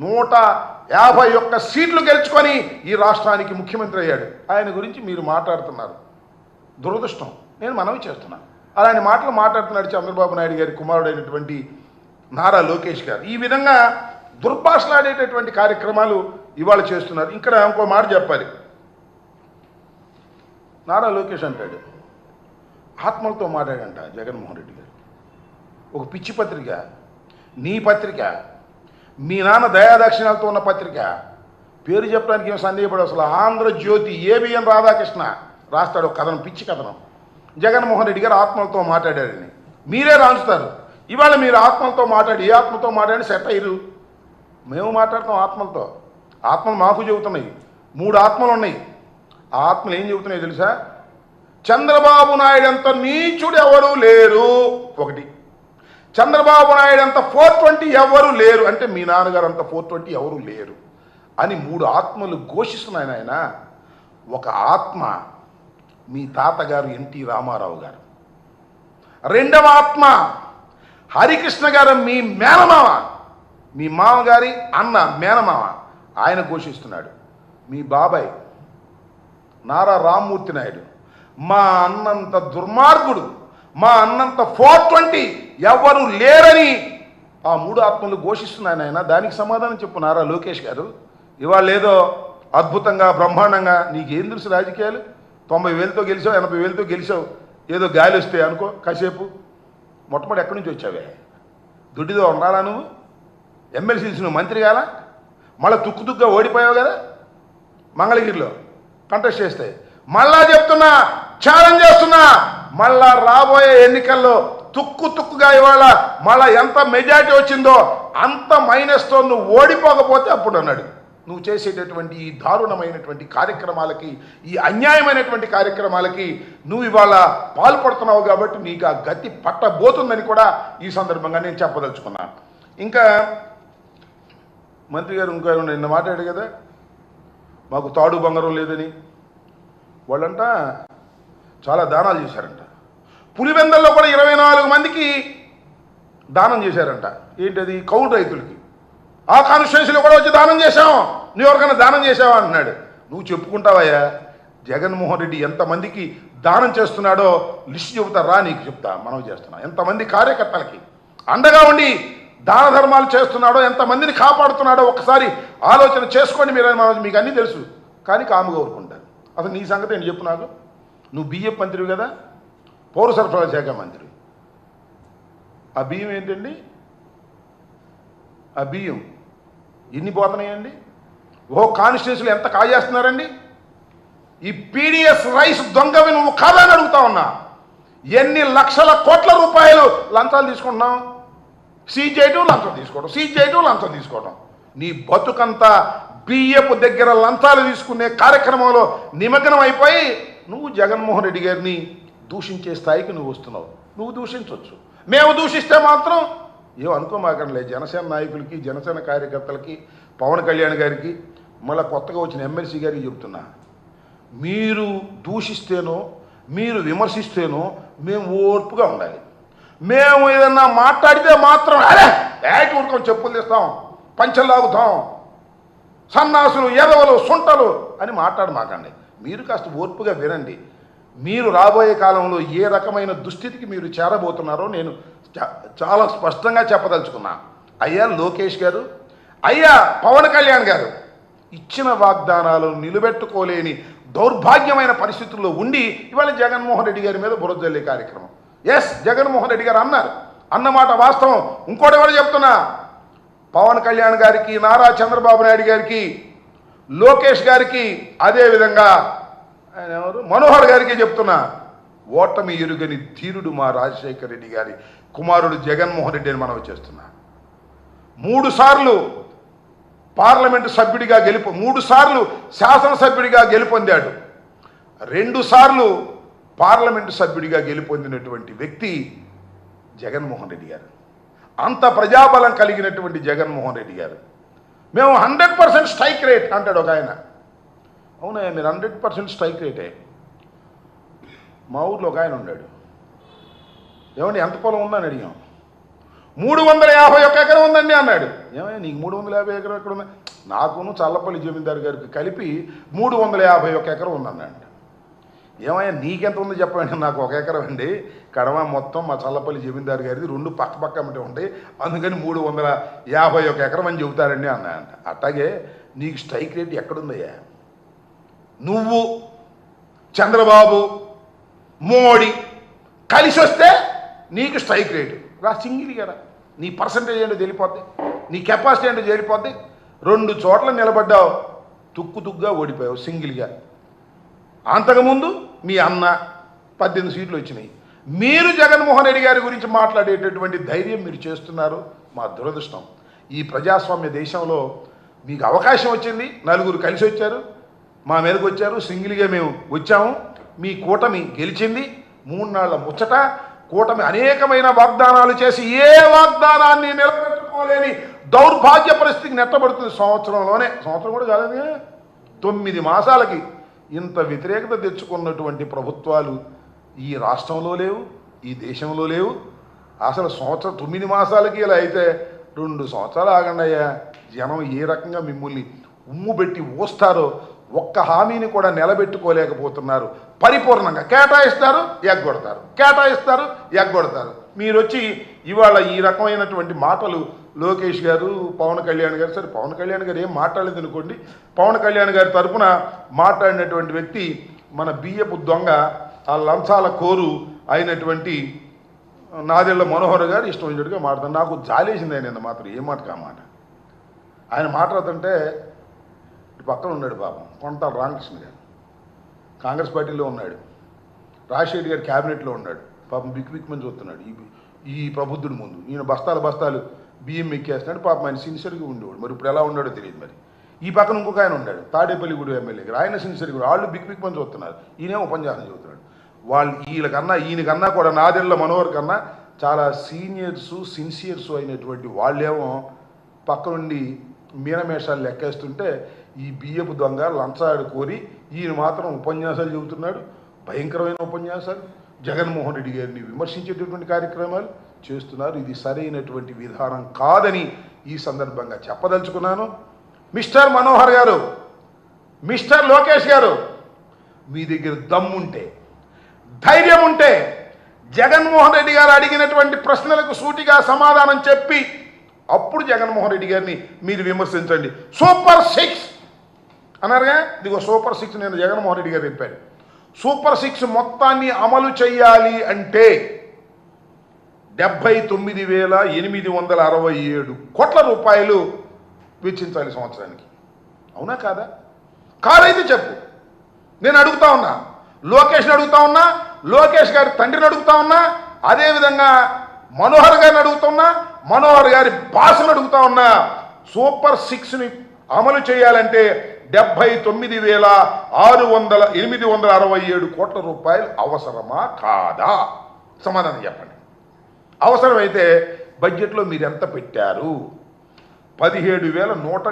నూట యాభై ఒక్క సీట్లు గెలుచుకొని ఈ రాష్ట్రానికి ముఖ్యమంత్రి అయ్యాడు. ఆయన గురించి మీరు మాట్లాడుతున్నారు. దురదృష్టం. నేను మనవి చేస్తున్నాను అలాంటి మాటలు మాట్లాడుతున్నాడు చంద్రబాబు నాయుడు గారి కుమారుడైనటువంటి నారా లోకేష్ గారు. ఈ విధంగా దుర్భాషలాడేటటువంటి కార్యక్రమాలు ఇవాళ చేస్తున్నారు. ఇక్కడ ఇంకో మాట చెప్పాలి. నారా లోకేష్ అంటాడు. ఆత్మలతో మాట్లాడంట జగన్మోహన్ రెడ్డి గారు. ఒక పిచ్చి పత్రిక. నీ పత్రిక. మీ నాన్న దయాదక్షిణాలతో ఉన్న పత్రిక. పేరు చెప్పడానికి ఏం సందేహపడు అసలు. ఆంధ్రజ్యోతి ఏబిఎన్ రాధాకృష్ణ రాస్తాడు ఒక కథనం పిచ్చి కథనం. జగన్మోహన్ రెడ్డి గారు ఆత్మలతో మాట్లాడారని. మీరే రాంచుతారు. ఇవాళ మీరు ఆత్మలతో మాట్లాడి ఏ ఆత్మతో మాట్లాడి సెట్ అయ్యారు. మేము మాట్లాడతాం ఆత్మలతో. ఆత్మలు మాకు చెబుతున్నాయి. మూడు ఆత్మలు ఉన్నాయి. ఆ ఆత్మలు ఏం చెబుతున్నాయి తెలుసా? చంద్రబాబు నాయుడు అంత నీచుడు ఎవరు లేరు. ఒకటి. చంద్రబాబు నాయుడు అంత ఫోర్ ట్వంటీ ఎవరు లేరు. అంటే మీ నాన్నగారు అంత ఫోర్ ట్వంటీ ఎవరు లేరు. అని మూడు ఆత్మలు ఘోషిస్తున్నాయి ఆయన ఒక ఆత్మ మీ తాతగారు ఎన్టీ రామారావు గారు. రెండవ ఆత్మ హరికృష్ణ గారు మీ మేనమావ మీ మామగారి అన్న మేనమావ ఆయన ఘోషిస్తున్నాడు. మీ బాబాయ్ నారా రామ్మూర్తి నాయుడు. మా అన్నంత దుర్మార్గుడు మా అన్నంత ఫోర్ ట్వంటీ ఎవరు లేరని ఆ మూడు ఆత్మలు ఘోషిస్తున్నాను ఆయన దానికి సమాధానం చెప్పు నారా లోకేష్ గారు. ఇవాళ ఏదో అద్భుతంగా బ్రహ్మాండంగా నీకేం తెలుసు రాజకీయాలు? తొంభై వేలతో గెలిచావు ఎనభై వేలతో గెలిచావు. ఏదో గాలి వస్తే అనుకో కాసేపు మొట్టమొదటి ఎక్కడి నుంచి వచ్చావే? దుడ్డిదో ఉండాలా నువ్వు? ఎమ్మెల్సీ నువ్వు మంత్రి కాలా? మళ్ళీ తుక్కు తుక్కుగా ఓడిపోయావు కదా? మంగళగిరిలో కంటెస్ట్ చేస్తే. మళ్ళా చెప్తున్నా ఛాలెంజ్ చేస్తున్నా. మళ్ళా రాబోయే ఎన్నికల్లో తుక్కు తుక్కుగా ఇవాళ మళ్ళా ఎంత మెజారిటీ వచ్చిందో అంత మైనస్తో నువ్వు ఓడిపోకపోతే అప్పుడు అన్నాడు. నువ్వు చేసేటటువంటి ఈ దారుణమైనటువంటి కార్యక్రమాలకి ఈ అన్యాయమైనటువంటి కార్యక్రమాలకి నువ్వు ఇవాళ పాల్పడుతున్నావు కాబట్టి నీకు ఆ గతి పట్టబోతుందని కూడా ఈ సందర్భంగా నేను చెప్పదలుచుకున్నాను ఇంకా మంత్రి గారు ఇంకో నిన్న మాట్లాడాడు కదా మాకు తాడు బంగారం లేదని. వాళ్ళంట చాలా దానాలు చేశారంట. పులివెందల్లో కూడా ఇరవై నాలుగు మందికి దానం చేశారంట. ఏంటది? కౌలు రైతులకి. ఆ కాన్స్టిట్యున్సీలో కూడా వచ్చి దానం చేశాం. నువ్వు ఎవరికైనా దానం చేసావా అంటున్నాడు. నువ్వు చెప్పుకుంటావయ్యా జగన్మోహన్ రెడ్డి ఎంతమందికి దానం చేస్తున్నాడో లిస్ట్ చెబుతా రా నీకు చెప్తా మనం చేస్తున్నా. ఎంతమంది కార్యకర్తలకి. అండగా ఉండి దాన ధర్మాలు చేస్తున్నాడో ఎంతమందిని కాపాడుతున్నాడో ఒకసారి ఆలోచన చేసుకోండి మీరు మీకు అన్నీ తెలుసు. కానీ కాము కోరుకుంటారు అసలు నీ సంగతి ఏంటి చెప్పు నాకు? నువ్వు బియ్యం మంత్రివి కదా? పౌర సరఫరాల శాఖ మంత్రి. ఆ బియ్యం ఏంటండి? ఆ బియ్యం ఎన్ని పోతున్నాయండి? ఓ కాన్స్టిట్యూన్సీలు ఎంత కాజేస్తున్నారండి ఈ పీడిఎస్ రైస్ దొంగవి నువ్వు కాదని అడుగుతా ఉన్నా. ఎన్ని లక్షల కోట్ల రూపాయలు లంచాలు తీసుకుంటున్నావు సీజ్ చేయటం లంచం తీసుకోవడం సీజ్ చేయటం లంచం తీసుకోవడం నీ బతుకంతా బియ్యపు దగ్గర లంచాలు తీసుకునే కార్యక్రమంలో నిమగ్నం అయిపోయి నువ్వు జగన్మోహన్ రెడ్డి గారిని దూషించే స్థాయికి నువ్వు వస్తున్నావు. నువ్వు దూషించవచ్చు మేము దూషిస్తే మాత్రం ఏం అనుకోమాకండి జనసేన నాయకులకి జనసేన కార్యకర్తలకి పవన్ కళ్యాణ్ గారికి మళ్ళీ కొత్తగా వచ్చిన ఎమ్మెల్సీ గారికి చెప్తున్నా. మీరు దూషిస్తేనో మీరు విమర్శిస్తేనో మేము ఓర్పుగా ఉండాలి. మేము ఏదన్నా మాట్లాడితే మాత్రం అరే ఏటి ఉడుకొని చెప్పులు తీస్తాం పంచలాగుతాం సన్నాసులు ఎదవలు సుంటలు అని మాట్లాడమాకండి. మీరు కాస్త ఓర్పుగా వినండి. మీరు రాబోయే కాలంలో ఏ రకమైన దుస్థితికి మీరు చేరబోతున్నారో నేను చాలా స్పష్టంగా చెప్పదలుచుకున్నా. అయ్యా లోకేష్ గారు అయ్యా పవన్ కళ్యాణ్ గారు ఇచ్చిన వాగ్దానాలు నిలబెట్టుకోలేని దౌర్భాగ్యమైన పరిస్థితుల్లో ఉండి ఇవాళ జగన్మోహన్ రెడ్డి గారి మీద బురదల్లి కార్యక్రమం. ఎస్ జగన్మోహన్ రెడ్డి గారు అన్నారు. అన్నమాట వాస్తవం. ఇంకోటి ఎవరు చెప్తున్నా? పవన్ కళ్యాణ్ గారికి నారా చంద్రబాబు నాయుడు గారికి లోకేష్ గారికి అదేవిధంగా ఆయన ఎవరు? మనోహర్ గారికి చెప్తున్నా. ఓటమి ఎరుగని ధీరుడు మా రాజశేఖర రెడ్డి గారి కుమారుడు జగన్మోహన్ రెడ్డి అని మనం చేస్తున్నా. మూడు సార్లు పార్లమెంటు సభ్యుడిగా గెలుపు మూడు సార్లు శాసనసభ్యుడిగా గెలుపొందాడు. రెండు సార్లు పార్లమెంటు సభ్యుడిగా గెలుపొందినటువంటి వ్యక్తి జగన్మోహన్ రెడ్డి గారు. అంత ప్రజాబలం కలిగినటువంటి జగన్మోహన్ రెడ్డి గారు. మేము హండ్రెడ్ పర్సెంట్ స్ట్రైక్ రేట్ అంటాడు ఒక ఆయన. అవునా మీరు హండ్రెడ్ పర్సెంట్ స్ట్రైక్ రేటే. మా ఊర్లో ఒక ఆయన ఉన్నాడు. ఏమండి ఎంత పొలం ఉందని అడిగాం. మూడు వందల యాభై ఒక్క ఎకరం ఉందండి అన్నాడు. ఏమయ్యా నీకు మూడు వందల యాభై ఎకరం ఎక్కడ ఉంది? నాకును చల్లపల్లి జమీందారు గారికి కలిపి మూడు వందల యాభై ఒక్క ఎకరం ఉందన్నాడు. ఏమయ్యా నీకెంత ఉందో చెప్పండి నాకు ఒక ఎకరం అండి. కడమ మొత్తం మా చల్లపల్లి జమీందారు గారిది రెండు పక్క పక్క అమ్మటే ఉంటాయి. అందుకని మూడు వందల యాభై ఒక ఎకరం అని చెబుతారండి అన్నాయంట అట్లాగే నీకు స్ట్రైక్ రేట్ ఎక్కడుందయ్యా నువ్వు చంద్రబాబు మోడీ కలిసి వస్తే నీకు స్ట్రైక్ రేటు. రా సింగిల్ కదా నీ పర్సంటేజ్ ఏంటో తెలిపోద్ది. నీ కెపాసిటీ ఏంటో తెలిపోద్ది. రెండు చోట్ల నిలబడ్డావు. తుక్కు తుగ్గా ఓడిపోయావు సింగిల్గా అంతకుముందు మీ అన్న పద్దెనిమిది సీట్లు వచ్చినాయి. మీరు జగన్మోహన్ రెడ్డి గారి గురించి మాట్లాడేటటువంటి ధైర్యం మీరు చేస్తున్నారు మా దురదృష్టం. ఈ ప్రజాస్వామ్య దేశంలో మీకు అవకాశం వచ్చింది నలుగురు కలిసి వచ్చారు. మా మీదకి వచ్చారు సింగిల్గా మేము వచ్చాము. మీ కూటమి గెలిచింది. మూడు నాళ్ళ ముచ్చట కూటమి అనేకమైన వాగ్దానాలు చేసి ఏ వాగ్దానాన్ని నిలబెట్టుకోలేని దౌర్భాగ్య పరిస్థితికి నెట్టబడుతుంది సంవత్సరంలోనే. సంవత్సరం కూడా కాలేదు తొమ్మిది మాసాలకి ఇంత వ్యతిరేకత తెచ్చుకున్నటువంటి ప్రభుత్వాలు ఈ రాష్ట్రంలో లేవు ఈ దేశంలో లేవు. అసలు సంవత్సరం తొమ్మిది మాసాలకి ఇలా అయితే రెండు సంవత్సరాలు ఆగండి అయ్యా జనం ఏ రకంగా మిమ్మల్ని ఉమ్ము పెట్టి ఊస్తారో ఒక్క హామీని కూడా నిలబెట్టుకోలేకపోతున్నారు. పరిపూర్ణంగా కేటాయిస్తారు ఎగ్గొడతారు. కేటాయిస్తారు ఎగ్గొడతారు. మీరు వచ్చి ఇవాళ ఈ రకమైనటువంటి మాటలు లోకేష్ గారు పవన్ కళ్యాణ్ గారు సరే పవన్ కళ్యాణ్ గారు ఏం మాట్లాడలేదు అనుకోండి పవన్ కళ్యాణ్ గారి తరఫున మాట్లాడినటువంటి వ్యక్తి మన బియ్యపు దొంగ ఆ లంచాల కోరు అయినటువంటి నాదెళ్ళ మనోహర్ గారు ఇష్టం వచ్చినట్టుగా మాట్లాడు నాకు జాలేసింది ఆయన మాత్రం ఏ మాట కా మాట? ఆయన మాట్లాడుతుంటే పక్కన ఉన్నాడు పాపం కొంటాల రామకృష్ణ గారు. కాంగ్రెస్ పార్టీలో ఉన్నాడు. రాజశేఖర్ గారు క్యాబినెట్లో ఉన్నాడు. పాపం బిక్కు బిక్కుమని చూస్తున్నాడు. ఈ ఈ ప్రబుద్ధుడి ముందు. ఈయన బస్తాలు బస్తాలు బియ్యం ఎక్కేస్తున్నాడు. పాపం ఆయన సిన్సియర్గా ఉండేవాడు. మరి ఇప్పుడు ఎలా ఉన్నాడో తెలియదు మరి. ఈ పక్కన ఇంకొక ఆయన ఉన్నాడు. తాడేపల్లిగూడు ఎమ్మెల్యే గారు. ఆయన సిన్సియర్గా వాళ్ళు బిక్కు బిక్కుమని చూస్తున్నారు. ఈయనే ఉపన్యాసం చదువుతున్నాడు వాళ్ళు వీళ్ళకన్నా ఈయనకన్నా కూడా నాదెళ్ళ మనోహర్ కన్నా చాలా సీనియర్స్ సిన్సియర్స్ అయినటువంటి వాళ్ళేమో పక్క నుండి మీనమేషాలు లెక్కేస్తుంటే ఈ బియ్యపు దొంగ లంచాడు కోరి ఈయన మాత్రం ఉపన్యాసాలు చెబుతున్నాడు. భయంకరమైన ఉపన్యాసాలు. జగన్మోహన్ రెడ్డి గారిని విమర్శించేటటువంటి కార్యక్రమాలు చేస్తున్నారు. ఇది సరైనటువంటి విధానం కాదని ఈ సందర్భంగా చెప్పదలుచుకున్నాను. మిస్టర్ మనోహర్ గారు మిస్టర్ లోకేష్ గారు మీ దగ్గర దమ్ముంటే ధైర్యం ఉంటే జగన్మోహన్ రెడ్డి గారు అడిగినటువంటి ప్రశ్నలకు సూటిగా సమాధానం చెప్పి అప్పుడు జగన్మోహన్ రెడ్డి గారిని మీరు విమర్శించండి. Super six! అన్నారుగా? ఇదిగో సూపర్ సిక్స్ నేను జగన్మోహన్ రెడ్డి గారు చెప్పాను సూపర్ సిక్స్ మొత్తాన్ని అమలు చేయాలి అంటే డెబ్బై తొమ్మిది వేల ఎనిమిది వందల అరవై ఏడు కోట్ల రూపాయలు వెచ్చించాలి సంవత్సరానికి. అవునా కాదా? కాదైతే చెప్పు. నేను అడుగుతా ఉన్నా. లోకేష్ని అడుగుతా ఉన్నా. లోకేష్ గారి తండ్రిని అడుగుతా ఉన్నా. అదేవిధంగా మనోహర్ గారిని అడుగుతున్నా మనోహర్ గారి భాషను అడుగుతా ఉన్నా. సూపర్ సిక్స్ని అమలు చేయాలంటే డెబ్బై తొమ్మిది వేల ఆరు వందల ఎనిమిది వందల అరవై ఏడు కోట్ల రూపాయలు అవసరమా కాదా? సమాధానం చెప్పండి. అవసరమైతే బడ్జెట్లో మీరు ఎంత పెట్టారు? పదిహేడు వేల నూట